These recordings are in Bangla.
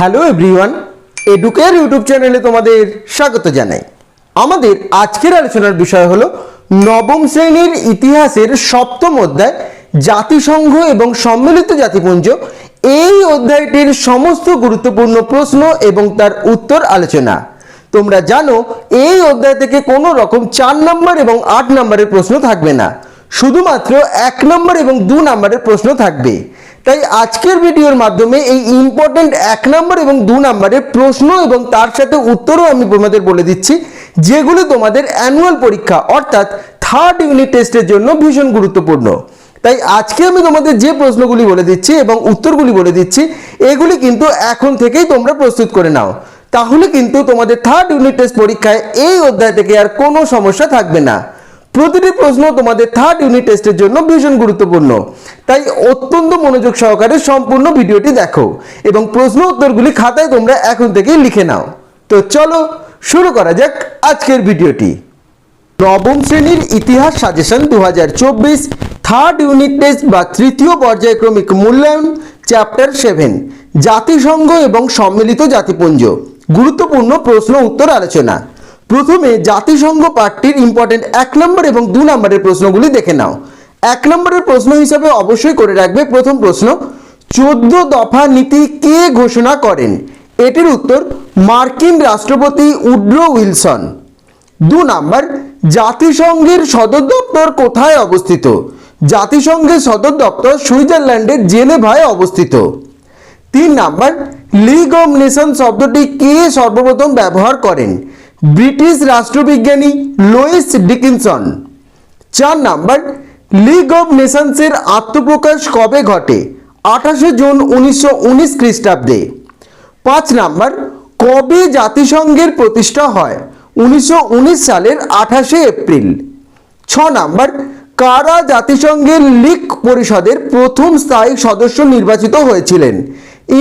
হ্যালো এভরিওয়ান এডুকেয়ার ইউটিউব চ্যানেলে তোমাদের স্বাগত জানাই। আমাদের আজকের আলোচনার বিষয় হলো নবম শ্রেণির ইতিহাসের সপ্তম অধ্যায়, জাতিসংঘ এবং সম্মিলিত জাতিপুঞ্জ। এই অধ্যায়টির সমস্ত গুরুত্বপূর্ণ প্রশ্ন এবং তার উত্তর আলোচনা। তোমরা জানো, এই অধ্যায় থেকে কোনো রকম চার নম্বর এবং আট নম্বরের প্রশ্ন থাকবে না। শুধুমাত্র এক নম্বর এবং দু নম্বরের প্রশ্ন থাকবে। তাই আজকের ভিডিওর মাধ্যমে এই ইম্পর্টেন্ট এক নম্বর এবং দু নম্বরের প্রশ্ন এবং তার সাথে উত্তরও আমি তোমাদের বলে দিচ্ছি, যেগুলো তোমাদের অ্যানুয়াল পরীক্ষা, অর্থাৎ থার্ড ইউনিট টেস্টের জন্য ভীষণ গুরুত্বপূর্ণ। তাই আজকে আমি তোমাদের যে প্রশ্নগুলি বলে দিচ্ছি এবং উত্তরগুলি বলে দিচ্ছি, এগুলি কিন্তু এখন থেকেই তোমরা প্রস্তুত করে নাও। তাহলে কিন্তু তোমাদের থার্ড ইউনিট টেস্ট পরীক্ষায় এই অধ্যায় থেকে আর কোনো সমস্যা থাকবে না। প্রতিটি প্রশ্ন তোমাদের থার্ড ইউনিট টেস্টের জন্য ভীষণ গুরুত্বপূর্ণ। তাই অত্যন্ত মনোযোগ সহকারে সম্পূর্ণ ভিডিওটি দেখো এবং প্রশ্ন উত্তরগুলি খাতায় তোমরা এখন থেকেই লিখে নাও। তো চলো শুরু করা যাক আজকের ভিডিওটি। নবম শ্রেণির ইতিহাস সাজেশন দু হাজার চব্বিশ থার্ড ইউনিট টেস্ট বা তৃতীয় পর্যায়ক্রমিক মূল্যায়ন চ্যাপ্টার সেভেন জাতিসংঘ এবং সম্মিলিত জাতিপুঞ্জ। গুরুত্বপূর্ণ প্রশ্ন উত্তর আলোচনা। প্রথমে জাতিসংঘ পাঠটির ইম্পর্টেন্ট এক নম্বর এবং দু নম্বরের প্রশ্নগুলি দেখে নাও। এক নম্বরের প্রশ্ন হিসাবে অবশ্যই করে রাখবে প্রথম প্রশ্ন, চোদ্দ দফা নীতি কে ঘোষণা করেন? এটির উত্তর, মার্কিন রাষ্ট্রপতি উড্রো উইলসন। দু নাম্বার জাতিসংঘের সদর দপ্তর কোথায় অবস্থিত? জাতিসংঘের সদর দপ্তর সুইজারল্যান্ডের জেনেভায় অবস্থিত। তিন নাম্বার লিগ অফ নেশন শব্দটি কে সর্বপ্রথম ব্যবহার করেন? ব্রিটিশ রাষ্ট্রবিজ্ঞানী লোয়েস ডিকিনসন। চার নাম্বার, লিগ অফ নেশনসের আত্মপ্রকাশ কবে ঘটে? আঠাশে জুন উনিশশো উনিশ খ্রিস্টাব্দে। পাঁচ নাম্বার, কবে জাতিসংঘের প্রতিষ্ঠা হয়? উনিশশো উনিশ সালের আঠাশে এপ্রিল। ছ নাম্বার, কারা জাতিসংঘের লিগ পরিষদের প্রথম স্থায়ী সদস্য নির্বাচিত হয়েছিলেন?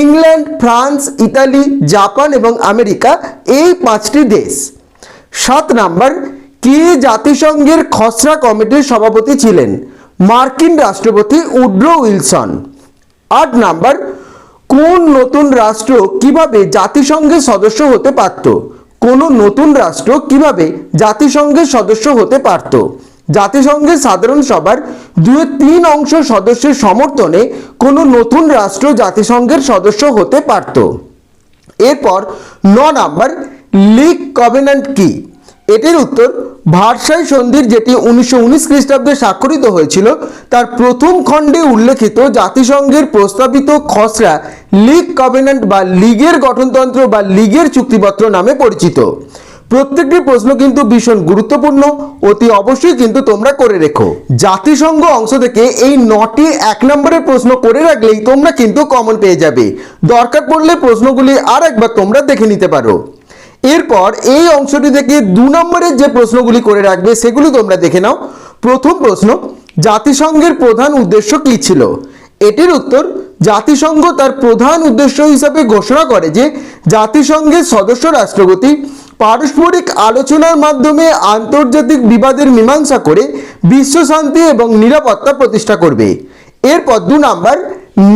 ইংল্যান্ড, ফ্রান্স, ইতালি, জাপান এবং আমেরিকা, এই পাঁচটি দেশ। সাত নাম্বার, কে জাতিসংঘের খসড়া কমিটির সভাপতি ছিলেন? মার্কিন রাষ্ট্রপতি উড্রো উইলসন। আট নাম্বার, কোন নতুন রাষ্ট্র কীভাবে জাতিসংঘের সদস্য হতে পারত? কোন নতুন রাষ্ট্র কীভাবে জাতিসংঘের সদস্য হতে পারত? জাতিসংঘের সাধারণ সভার দুই তিন অংশ সদস্যের সমর্থনে কোনো নতুন রাষ্ট্র জাতিসংঘের সদস্য হতে পারত? এরপর ন নাম্বার লিগ কভেন্যান্ট কি? এটির উত্তর, ভারসাই সন্ধির যেটি উনিশশো উনিশ খ্রিস্টাব্দে স্বাক্ষরিত হয়েছিল, তার প্রথম খণ্ডে উল্লেখিত জাতিসংঘের প্রস্তাবিত খসড়া লিগ কভেন্যান্ট বা লিগের গঠনতন্ত্র বা লিগের চুক্তিপত্র নামে পরিচিত। প্রত্যেকটি প্রশ্ন কিন্তু ভীষণ গুরুত্বপূর্ণ, অতি অবশ্যই কিন্তু তোমরা করে রেখো। জাতিসংঘ অংশ থেকে এই নটি এক নম্বরের প্রশ্ন করে রাখলেই তোমরা কিন্তু কমন পেয়ে যাবে। দরকার পড়লে প্রশ্নগুলি আর একবার তোমরা দেখে নিতে পারো। এরপর এই অংশটি থেকে দু নম্বরের যে প্রশ্নগুলি করে রাখবে, সেগুলি তোমরা দেখে নাও। প্রথম প্রশ্ন, জাতিসংঘের প্রধান উদ্দেশ্য কী ছিল? এটির উত্তর, জাতিসংঘ তার প্রধান উদ্দেশ্য হিসাবে ঘোষণা করে যে জাতিসংঘের সদস্য রাষ্ট্রপতি পারস্পরিক আলোচনার মাধ্যমে আন্তর্জাতিক বিবাদের মীমাংসা করে বিশ্ব শান্তি এবং নিরাপত্তা প্রতিষ্ঠা করবে। এরপর দু নাম্বার,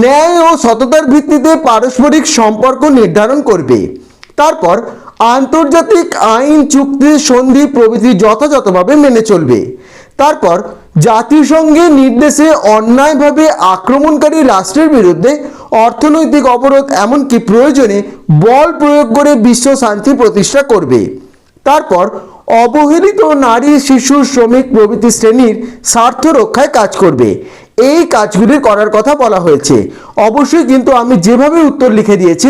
ন্যায় ও সততার ভিত্তিতে পারস্পরিক সম্পর্ক নির্ধারণ করবে। তারপর আন্তর্জাতিক আইন চুক্তি সন্ধি প্রভৃতি যথাযথভাবে মেনে চলবে। তারপর জাতিসংঘের নির্দেশে অন্যায়ভাবে আক্রমণকারী রাষ্ট্রের বিরুদ্ধে অর্থনৈতিক অবরোধ এমনকি প্রয়োজনে বল প্রয়োগ করে বিশ্ব শান্তি প্রতিষ্ঠা করবে। তারপর অবহেলিত নারী, শিশু, শ্রমিক প্রভৃতি শ্রেণির স্বার্থ রক্ষায় কাজ করবে। এই কাজগুলি করার কথা বলা হয়েছে। অবশ্যই কিন্তু আমি যেভাবে উত্তর লিখে দিয়েছি,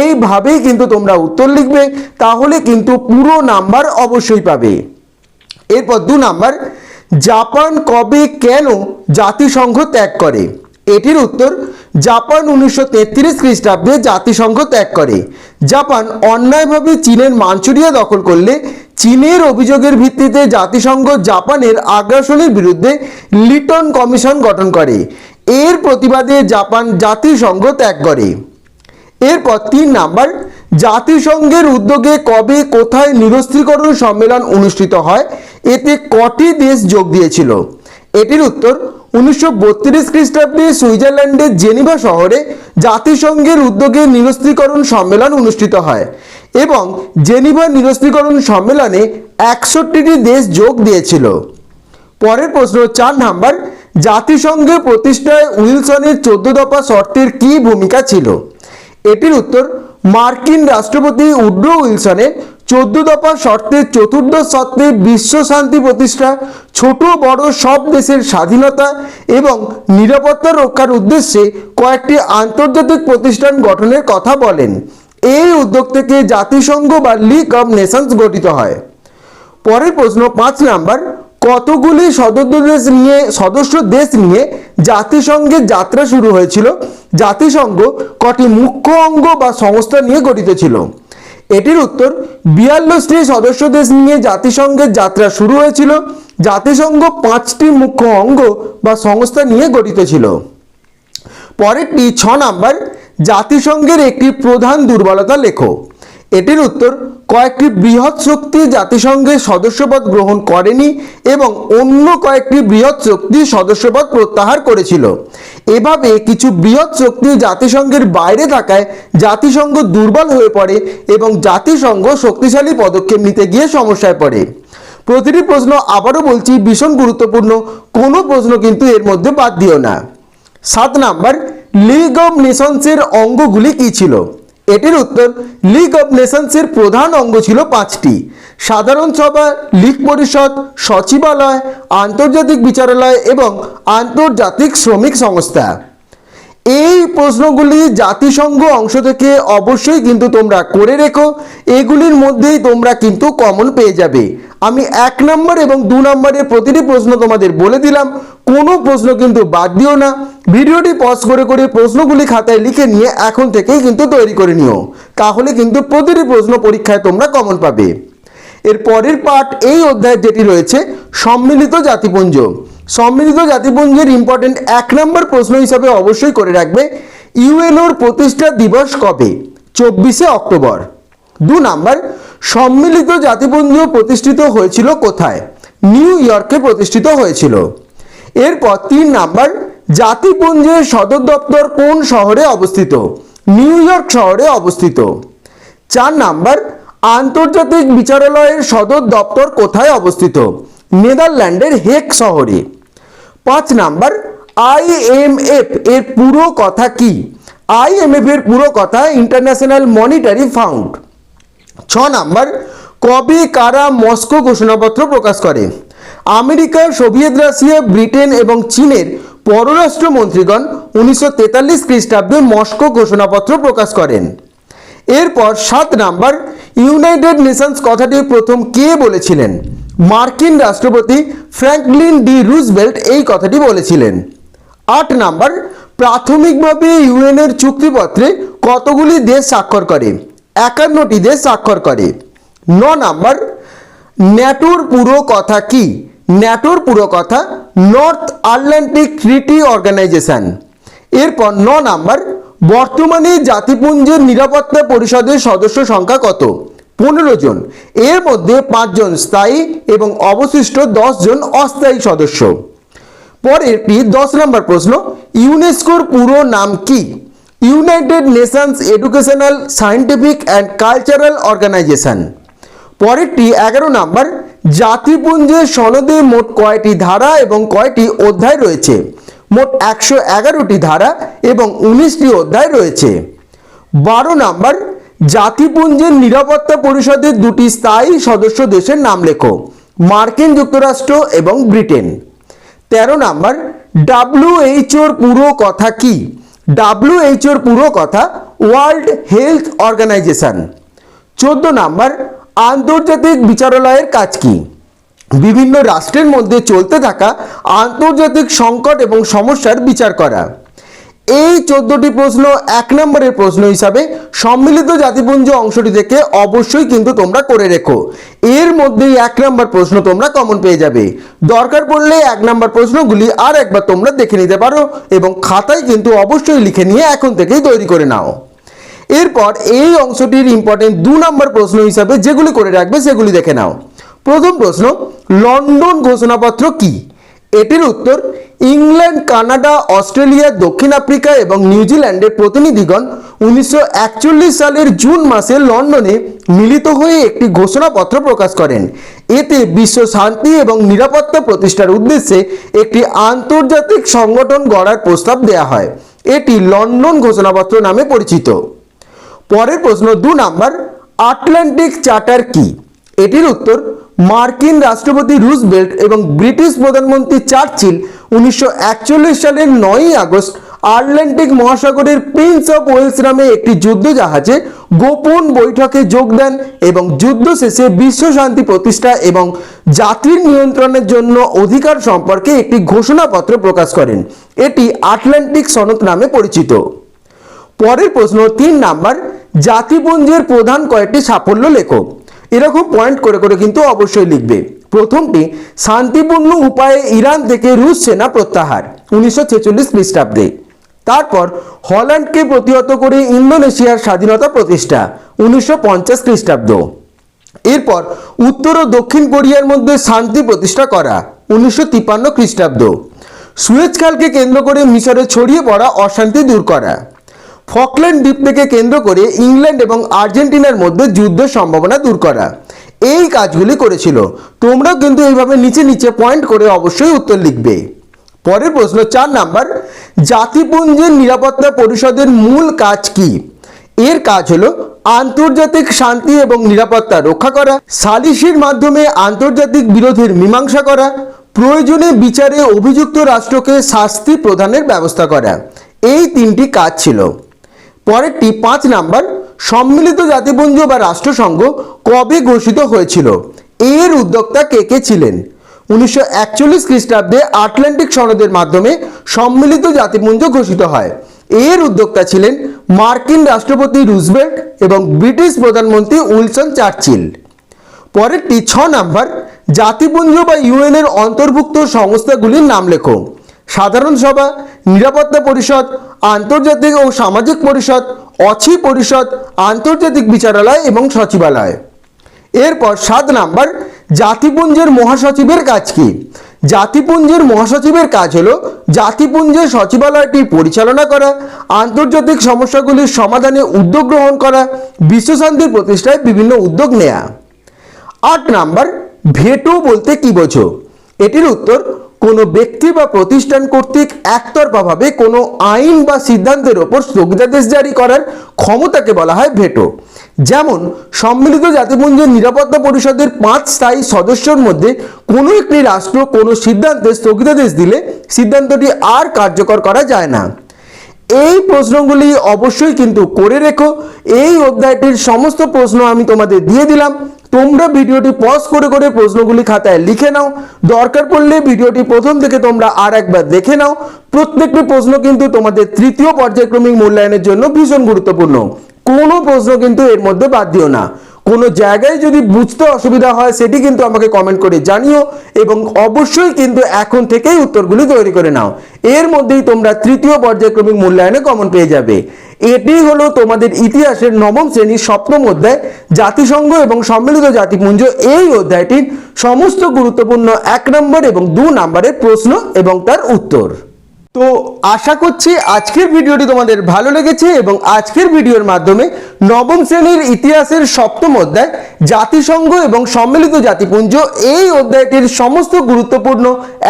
এইভাবেই কিন্তু তোমরা উত্তর লিখবে, তাহলে কিন্তু পুরো নাম্বার অবশ্যই পাবে। এরপর দু নাম্বার, জাপান কবে কেন জাতিসংঘ ত্যাগ করে? এটির উত্তর, জাপান উনিশশো তেত্রিশ খ্রিস্টাব্দে জাতিসংঘ ত্যাগ করে। জাপান অন্যায়ভাবে চীনের মাঞ্চুরিয়া দখল করলে চীনের অভিযোগের ভিত্তিতে জাতিসংঘ জাপানের আগ্রাসনের বিরুদ্ধে লিটন কমিশন গঠন করে। এর প্রতিবাদে জাপান জাতিসংঘ ত্যাগ করে। এরপর তিন নাম্বার, জাতিসংঘের উদ্যোগে কবে কোথায় নিরস্ত্রীকরণ সম্মেলন অনুষ্ঠিত হয়, এতে কটি দেশ যোগ দিয়েছিল? এটির উত্তর উনিশশো বত্রিশ খ্রিস্টাব্দে সুইজারল্যান্ডের জেনিভা শহরে জাতিসংঘের উদ্যোগে নিরস্ত্রীকরণ সম্মেলন অনুষ্ঠিত হয় এবং জেনিভা নিরস্ত্রীকরণ সম্মেলনে একষট্টিটি দেশ যোগ দিয়েছিল। পরের প্রশ্ন, চার নাম্বার, জাতিসংঘের প্রতিষ্ঠায় উইলসনের চোদ্দ দফা শর্তের কি ভূমিকা ছিল? এটির উত্তর, মার্কিন রাষ্ট্রপতি উড্রো উইলসনের চোদ্দ দফা শর্তের চতুর্থ শর্তে বিশ্ব শান্তি প্রতিষ্ঠা, ছোট, বড় সব দেশের স্বাধীনতা এবং নিরাপত্তা রক্ষার উদ্দেশ্যে কয়েকটি আন্তর্জাতিক প্রতিষ্ঠান গঠনের কথা বলেন। এই উদ্যোগ থেকে জাতিসংঘ বা লিগ অব নেশনস গঠিত হয়। পরের প্রশ্ন, পাঁচ নাম্বার, কতগুলি সদস্য দেশ নিয়ে, সদস্য দেশ নিয়ে জাতিসংঘের যাত্রা শুরু হয়েছিল? জাতিসংঘ কটি মুখ্য অঙ্গ বা সংস্থা নিয়ে গঠিত ছিল? এটির উত্তর, বিয়াল্লিশটি সদস্য দেশ নিয়ে জাতিসংঘের যাত্রা শুরু হয়েছিল। জাতিসংঘ পাঁচটি মুখ্য অঙ্গ বা সংস্থা নিয়ে গঠিত ছিল। পরেরটি ছ নাম্বার, জাতিসংঘের একটি প্রধান দুর্বলতা লেখো এটির উত্তর, কয়েকটি বৃহৎ শক্তি জাতিসংঘের সদস্যপদ গ্রহণ করেনি এবং অন্য কয়েকটি বৃহৎ শক্তি সদস্যপদ প্রত্যাহার করেছিল। এভাবে কিছু বৃহৎ শক্তি জাতিসংঘের বাইরে থাকায় জাতিসংঘ দুর্বল হয়ে পড়ে এবং জাতিসংঘ শক্তিশালী পদক্ষেপ নিতে গিয়ে সমস্যায় পড়ে। প্রতিটি প্রশ্ন আবারও বলছি, ভীষণ গুরুত্বপূর্ণ, কোনো প্রশ্ন কিন্তু এর মধ্যে বাদ দিও না। সাত নাম্বার, লিগ অব নেশনসের অঙ্গগুলি কি ছিল? এটির উত্তর লিগ অব নেশনসের প্রধান অঙ্গ ছিল পাঁচটি। সাধারণ সভা, লীগ পরিষদ, সচিবালয়, আন্তর্জাতিক বিচারালয় এবং আন্তর্জাতিক শ্রমিক সংস্থা। এই প্রশ্নগুলি জাতিসংঘ অংশ থেকে অবশ্যই কিন্তু তোমরা করে রেখো। এগুলির মধ্যেই তোমরা কিন্তু কমন পেয়ে যাবে। আমি এক নম্বর এবং দু নম্বরের প্রতিটি প্রশ্ন তোমাদের বলে দিলাম। কোনো প্রশ্ন কিন্তু বাদ দিও না। ভিডিওটি পজ করে করে প্রশ্নগুলি খাতায় লিখে নিয়ে এখন থেকেই কিন্তু তৈরি করে নিও। তাহলে কিন্তু প্রতিটি প্রশ্ন পরীক্ষায় তোমরা কমন পাবে। এর পরের পার্ট এই অধ্যায় যেটি রয়েছে, সম্মিলিত জাতিপুঞ্জ। সম্মিলিত জাতিপুঞ্জের ইম্পর্টেন্ট এক নম্বর প্রশ্ন হিসাবে অবশ্যই করে রাখবে, ইউএনওর প্রতিষ্ঠা দিবস কবে? চব্বিশে অক্টোবর। দু নাম্বার সম্মিলিত জাতিপুঞ্জ প্রতিষ্ঠিত হয়েছিল কোথায়? নিউ ইয়র্কে প্রতিষ্ঠিত হয়েছিল। এরপর তিন নাম্বার জাতিপুঞ্জের সদর দপ্তর কোন শহরে অবস্থিত? নিউ ইয়র্ক শহরে অবস্থিত। চার নাম্বার আন্তর্জাতিক বিচারালয়ের সদর দপ্তর কোথায় অবস্থিত? নেদারল্যান্ডের হেক শহরে। পাঁচ নাম্বার আইএমএফ এর পুরো কথা কি? আইএমএফ এর পুরো কথা ইন্টারন্যাশনাল মনিটারি ফাউন্ড। ছ নাম্বার, কবে কারা মস্কো ঘোষণাপত্র প্রকাশ করে? আমেরিকা, সোভিয়েত রাশিয়া, ব্রিটেন এবং চীনের পররাষ্ট্রমন্ত্রীগণ উনিশশো তেতাল্লিশ খ্রিস্টাব্দে মস্কো ঘোষণাপত্র প্রকাশ করেন। এরপর সাত নাম্বার, ইউনাইটেড নেশনস কথাটি প্রথম কে বলেছিলেন? মার্কিন রাষ্ট্রপতি ফ্র্যাঙ্কলিন ডি রুজবেল্ট এই কথাটি বলেছিলেন। আট নাম্বার, প্রাথমিকভাবে ইউএনের চুক্তিপত্রে কতগুলি দেশ স্বাক্ষর করে? একান্নটি দেশ স্বাক্ষর করে। ন নাম্বার, ন্যাটোর পুরো কথা কি? ন্যাটোর পুরো কথা নর্থ আটলান্টিক ট্রিটি অর্গানাইজেশন। এরপর ন নাম্বার, বর্তমানে জাতিপুঞ্জের নিরাপত্তা পরিষদের সদস্য সংখ্যা কত? পনেরো জন। এর মধ্যে পাঁচজন স্থায়ী এবং অবশিষ্ট জন অস্থায়ী সদস্য। পরেরটি দশ নম্বর প্রশ্ন, ইউনেস্কোর পুরো নাম কি? United Nations Educational Scientific and Cultural Organization. পরেরটি এগারো নাম্বার, জাতিপুঞ্জের সনদে মোট কয়টি ধারা এবং কয়টি অধ্যায় রয়েছে? মোট একশো এগারোটি ধারা এবং উনিশটি অধ্যায় রয়েছে। বারো নাম্বার জাতিপুঞ্জের নিরাপত্তা পরিষদের দুটি স্থায়ী সদস্য দেশের নাম লেখো, মার্কিন যুক্তরাষ্ট্র এবং ব্রিটেন। তেরো নাম্বার, ডাব্লিউএইচওর পুরো কথা কি? ডাব্লিউএইচওর পুরো কথা, ওয়ার্ল্ড হেলথ অর্গানাইজেশন। চোদ্দ নাম্বার, আন্তর্জাতিক বিচারালয়ের কাজ কি? বিভিন্ন রাষ্ট্রের মধ্যে চলতে থাকা আন্তর্জাতিক সংকট এবং সমস্যার বিচার করা। এই চোদ্দটি প্রশ্ন এক নম্বরের প্রশ্ন হিসাবে সম্মিলিত জাতিপুঞ্জ অংশটি থেকে অবশ্যই কিন্তু তোমরা করে রেখো। এর মধ্যেই এক নম্বর প্রশ্ন তোমরা কমন পেয়ে যাবে। দরকার পড়লে এক নম্বর প্রশ্নগুলি আর একবার তোমরা দেখে নিতে পারো এবং খাতায় কিন্তু অবশ্যই লিখে নিয়ে এখন থেকেই তৈরি করে নাও। এরপর এই অংশটির ইম্পর্টেন্ট দু নম্বর প্রশ্ন হিসাবে যেগুলি করে রাখবে সেগুলি দেখে নাও। প্রথম প্রশ্ন, লন্ডন ঘোষণাপত্র কি? এটির উত্তর, ইংল্যান্ড, কানাডা, অস্ট্রেলিয়া, দক্ষিণ আফ্রিকা এবং নিউজিল্যান্ডের প্রতিনিধিগণ উনিশশো একচল্লিশ সালের জুন মাসে লন্ডনে মিলিত হয়ে একটি ঘোষণাপত্র প্রকাশ করেন। এতে বিশ্ব শান্তি এবং নিরাপত্তা প্রতিষ্ঠার উদ্দেশ্যে একটি আন্তর্জাতিক সংগঠন গড়ার প্রস্তাব দেওয়া হয়। এটি লন্ডন ঘোষণাপত্র নামে পরিচিত। পরের প্রশ্ন, দু নাম্বার, আটলান্টিক চার্টার কি? এটির উত্তর, মার্কিন রাষ্ট্রপতি রুজবেল্ট এবং ব্রিটিশ প্রধানমন্ত্রী চার্চিল উনিশশো একচল্লিশ সালের নয়ই আগস্ট আটলান্টিক মহাসাগরের প্রিন্স অফ ওয়েলস নামে একটি যুদ্ধ জাহাজে গোপন বৈঠকে যোগ দেন এবং যুদ্ধ শেষে বিশ্ব শান্তি প্রতিষ্ঠা এবং জাতির নিয়ন্ত্রণের জন্য অধিকার সম্পর্কে একটি ঘোষণাপত্র প্রকাশ করেন। এটি আটলান্টিক সনদ নামে পরিচিত। পরের প্রশ্ন তিন নাম্বার, জাতিপুঞ্জের প্রধান কয়েকটি সাফল্য লেখো এরকম পয়েন্ট করে করে কিন্তু অবশ্যই লিখবে। প্রথমটি, শান্তিপূর্ণ উপায়ে ইরান থেকে রুশ সেনা প্রত্যাহার, উনিশশো ছেচল্লিশ খ্রিস্টাব্দে। তারপর, হল্যান্ডকে প্রতিহত করে ইন্দোনেশিয়ার স্বাধীনতা প্রতিষ্ঠা, উনিশশো পঞ্চাশ খ্রিস্টাব্দ। এরপর, উত্তর ও দক্ষিণ কোরিয়ার মধ্যে শান্তি প্রতিষ্ঠা করা, উনিশশো তিপ্পান্ন খ্রিস্টাব্দ। সুয়েজ খালকে কেন্দ্র করে মিশরে ছড়িয়ে পড়া অশান্তি দূর করা। ফকল্যান্ড দ্বীপ থেকে কেন্দ্র করে ইংল্যান্ড এবং আর্জেন্টিনার মধ্যে যুদ্ধের সম্ভাবনা দূর করা। এই কাজগুলি করেছিল। তোমরাও কিন্তু এইভাবে নিচে নিচে পয়েন্ট করে অবশ্যই উত্তর লিখবে। পরের প্রশ্ন, চার নাম্বার, জাতিপুঞ্জের নিরাপত্তা পরিষদের মূল কাজ কি? এর কাজ হলো আন্তর্জাতিক শান্তি এবং নিরাপত্তা রক্ষা করা, সালিসির মাধ্যমে আন্তর্জাতিক বিরোধের মীমাংসা করা, প্রয়োজনে বিচারে অভিযুক্ত রাষ্ট্রকে শাস্তি প্রদানের ব্যবস্থা করা। এই তিনটি কাজ ছিল। পরেরটি পাঁচ নাম্বার, সম্মিলিত জাতিপুঞ্জ বা রাষ্ট্রসংঘ কবে ঘোষিত হয়েছিল? এর উদ্যোক্তা কে কে ছিলেন? উনিশশো একচল্লিশ খ্রিস্টাব্দে আটলান্টিক সনদের মাধ্যমে সম্মিলিত জাতিপুঞ্জ ঘোষিত হয়। এর উদ্যোক্তা ছিলেন মার্কিন রাষ্ট্রপতি রুজবেল্ট এবং ব্রিটিশ প্রধানমন্ত্রী উইলসন চার্চিল। পরেরটি ছ নাম্বার জাতিপুঞ্জ বা ইউএনের অন্তর্ভুক্ত সংস্থাগুলির নাম লেখো। সাধারণ সভা, নিরাপত্তা পরিষদ, আন্তর্জাতিক ও সামাজিক পরিষদ, অছি পরিষদ, আন্তর্জাতিক বিচারালয় এবং সচিবালয়। এরপর সাত নাম্বার, জাতিপুঞ্জের মহাসচিবের কাজ কি? জাতিপুঞ্জের মহাসচিবের কাজ হল জাতিপুঞ্জের সচিবালয়টি পরিচালনা করা, আন্তর্জাতিক সমস্যাগুলির সমাধানে উদ্যোগ গ্রহণ করা, বিশ্বশান্তির প্রতিষ্ঠায় বিভিন্ন উদ্যোগ নেয়া। আট নাম্বার, ভেটো বলতে কি বোঝো? এটির উত্তর, কোনো ব্যক্তি বা প্রতিষ্ঠান কর্তৃক একতরফাভাবে কোনো আইন বা সিদ্ধান্তের ওপর স্থগিতাদেশ জারি করার ক্ষমতাকে বলা হয় ভেটো। যেমন, সম্মিলিত জাতিপুঞ্জের নিরাপত্তা পরিষদের পাঁচ স্থায়ী সদস্যর মধ্যে কোনো একটি রাষ্ট্র কোনো সিদ্ধান্তে স্থগিতাদেশ দিলে সিদ্ধান্তটি আর কার্যকর করা যায় না। এই প্রশ্নগুলি অবশ্যই কিন্তু করে রেখো। এই অধ্যায়টির সমস্ত প্রশ্ন আমি তোমাদের দিয়ে দিলাম। তোমরা ভিডিওটি পজ করে করে প্রশ্নগুলি খাতায় লিখে নাও। দরকার পড়লে ভিডিওটি প্রথম থেকে তোমরা আর একবার দেখে নাও। প্রত্যেকটি প্রশ্ন কিন্তু তোমাদের তৃতীয় পর্যায়ক্রমিক মূল্যায়নের জন্য ভীষণ গুরুত্বপূর্ণ। কোনো প্রশ্ন কিন্তু এর মধ্যে বাদ দিও না। কোনো জায়গায় যদি বুঝতে অসুবিধা হয়, সেটি কিন্তু আমাকে কমেন্ট করে জানিও এবং অবশ্যই কিন্তু এখন থেকেই উত্তরগুলি তৈরি করে নাও। এর মধ্যেই তোমরা তৃতীয় পর্যায়ক্রমিক মূল্যায়নে কমন পেয়ে যাবে। এটি হলো তোমাদের ইতিহাসের নবম শ্রেণির সপ্তম অধ্যায়, জাতিসংঘ এবং সম্মিলিত জাতিপুঞ্জ এই অধ্যায়টির সমস্ত গুরুত্বপূর্ণ এক নম্বর এবং দু নম্বরের প্রশ্ন এবং তার উত্তর। তো আশা করছি আজকের ভিডিওটি তোমাদের ভালো লেগেছে এবং আজকের ভিডিওর মাধ্যমে নবম শ্রেণির ইতিহাসের সপ্তম অধ্যায়, জাতিসংঘ এবং সম্মিলিত জাতিপুঞ্জ এই অধ্যায়টির সমস্ত গুরুত্বপূর্ণ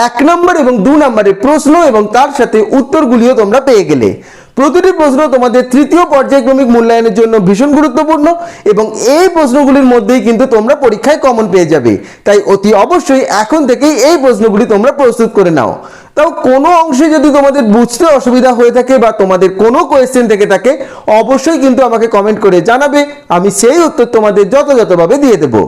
এক নম্বর এবং দু নম্বরের প্রশ্ন এবং তার সাথে উত্তরগুলিও তোমরা পেয়ে গেলে। প্রতিটি প্রশ্ন তোমাদের তৃতীয় পর্যায়ক্রমিক মূল্যায়নের জন্য ভীষণ গুরুত্বপূর্ণ এবং এই প্রশ্নগুলির মধ্যেই কিন্তু তোমরা পরীক্ষায় কমন পেয়ে যাবে। তাই অতি অবশ্যই এখন থেকেই এই প্রশ্নগুলি তোমরা প্রস্তুত করে নাও। তাও কোনো অংশে যদি তোমাদের বুঝতে অসুবিধা হয়ে থাকে বা তোমাদের কোনো কোয়েশ্চেন থেকে থাকে, অবশ্যই কিন্তু আমাকে কমেন্ট করে জানাবে। আমি সেই উত্তর তোমাদের যথাযথভাবে দিয়ে দেবো।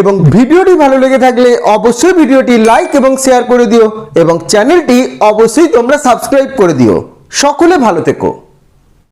এবং ভিডিওটি ভালো লেগে থাকলে অবশ্যই ভিডিওটি লাইক এবং শেয়ার করে দিও এবং চ্যানেলটি অবশ্যই তোমরা সাবস্ক্রাইব করে দিও। সকলে ভালো থেকো।